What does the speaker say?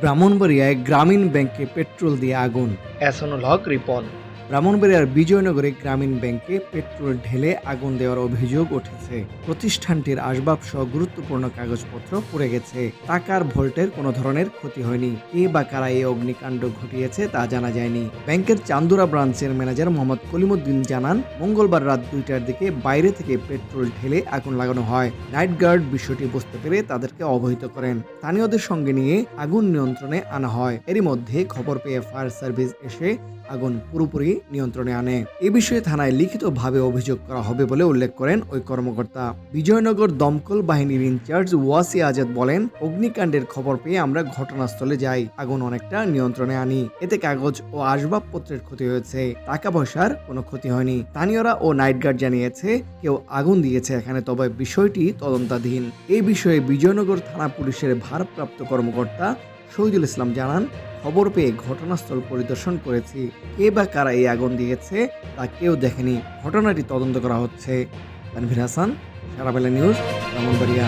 ব্রাহ্মণবাড়িয়ায় গ্রামীণ ব্যাংকে পেট্রোল দিয়ে আগুন। এসনুল হক রিপন। ব্রাহ্মণবাড়িয়ার বিজয়নগরে গ্রামীণ ব্যাংকে পেট্রোল ঢেলে আগুন দেওয়ার অভিযোগ উঠেছে। প্রতিষ্ঠানটির আসবাব সহ গুরুত্বপূর্ণ কাগজপত্র পুড়ে গেছে। টাকার ভোল্টের কোনো ধরনের ক্ষতি হয়নি। কে বা কারা এই অগ্নিকাণ্ড ঘটিয়েছে তা জানা যায়নি। ব্যাংকের চান্দুরা ব্রাঞ্চের ম্যানেজার মোহাম্মদ কলিমুদ্দিন জানান, মঙ্গলবার রাত দুইটার দিকে বাইরে থেকে পেট্রোল ঢেলে আগুন লাগানো হয়। নাইট গার্ড বিষয়টি বুঝতে পেরে তাদেরকে অবহিত করেন। স্থানীয়দের সঙ্গে নিয়ে আগুন নিয়ন্ত্রণে আনা হয়। এরই মধ্যে খবর পেয়ে ফায়ার সার্ভিস এসে আগুন পুরোপুরি নিয়ন্ত্রণে আনে। এ বিষয়ে থানায় লিখিতভাবে অভিযোগ করা হবে বলে উল্লেখ করেন ওই কর্মকর্তা। বিজয়নগর দমকল বাহিনীর ইনচার্জ ওয়াসি আজাদ বলেন, অগ্নিকাণ্ডের খবর পেয়ে আমরা ঘটনাস্থলে যাই, আগুন অনেকটা নিয়ন্ত্রণে আনি। এতে কাগজ ও আসবাবপত্রের ক্ষতি হয়েছে টাকা পয়সার কোনো ক্ষতি হয়নি। স্থানীয়রা ও নাইট গার্ড জানিয়েছে, কেউ আগুন দিয়েছে এখানে, তবে বিষয়টি তদন্তাধীন। এই বিষয়ে বিজয়নগর থানা পুলিশের ভারপ্রাপ্ত কর্মকর্তা শহীদুল ইসলাম জানান, খবর পেয়ে ঘটনাস্থল পরিদর্শন করেছি। কে বা কারা এই আগুন দিয়েছে তা কেউ দেখেনি। ঘটনাটি তদন্ত করা হচ্ছে। তানভীর হাসান, সারাবেলা নিউজ ব্রাহ্মণবাড়িয়া